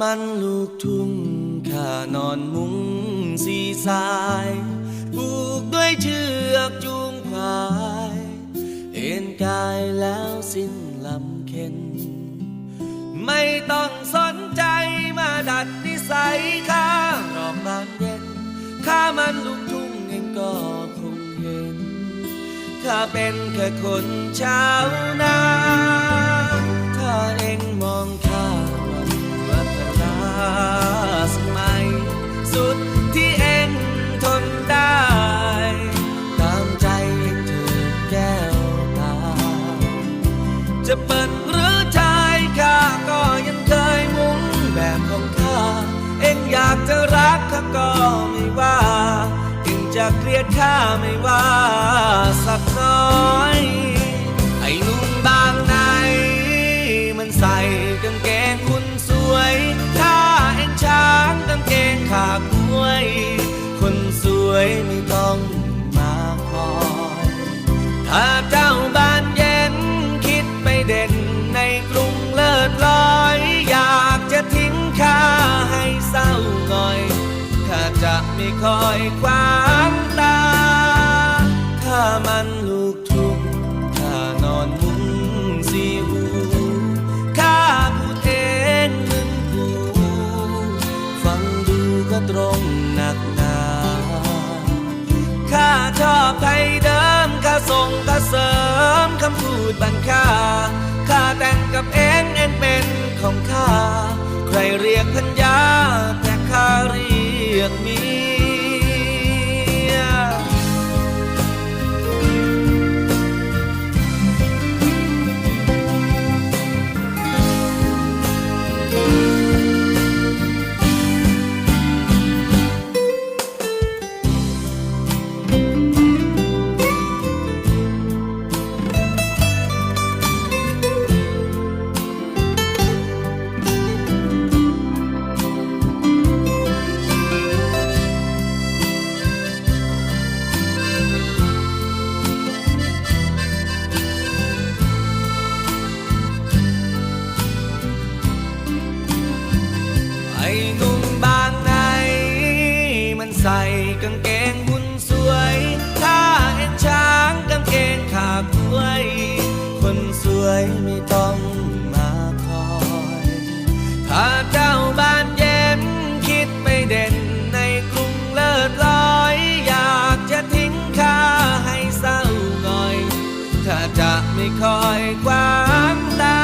มันลูกทุ่งข้านอนมุงสีสายผูกด้วยเชือกจูงควาย เอ็นกายแล้วสิ้นลำเค็น ไม่ต้องสนใจมาดัดนิสัยข้ารอบบานเย็นข้ามันลูกทุ่งเองก็คงเห็น ข้าเป็นแค่คนชาวนา ถ้าเองมอง จะเปิดหรือชายข้าก็ยังเคยมุ้งแบบของข้า เอ็งอยากจะรักข้าก็ไม่ว่าเอ็งจะเกลียดข้าไม่ว่าสักน้อย ไอ้นุ่มบางในมันใส่กางเกงคุณสวยถ้าเอ็งช้างกางเกงขากล้วย คนสวยไม่ต้องมาคอยถ้า คอยขวางตาข้ามันลูกทุ่งข้านอนมุ้งสีหูข้าพูดเองมึงกูฟังดูก็ตรงหนักหนาข้าชอบไทยเดิมข้าส่งข้าเสริมคำพูดบันค่าข้าแต่งกับเอ็งเอ็งเป็น นุ่มบางใน มันใส่กางเกงบุญสวยถ้าเห็นช้างกางเกงขากล้วย คนสวยไม่ต้องมาคอย ถ้าเจ้าบ้านเย็นคิดไปเด่นในกรุงเลิศลอย อยากจะทิ้งข้าให้เศร้าหน่อย ถ้าจะไม่คอยขวางตา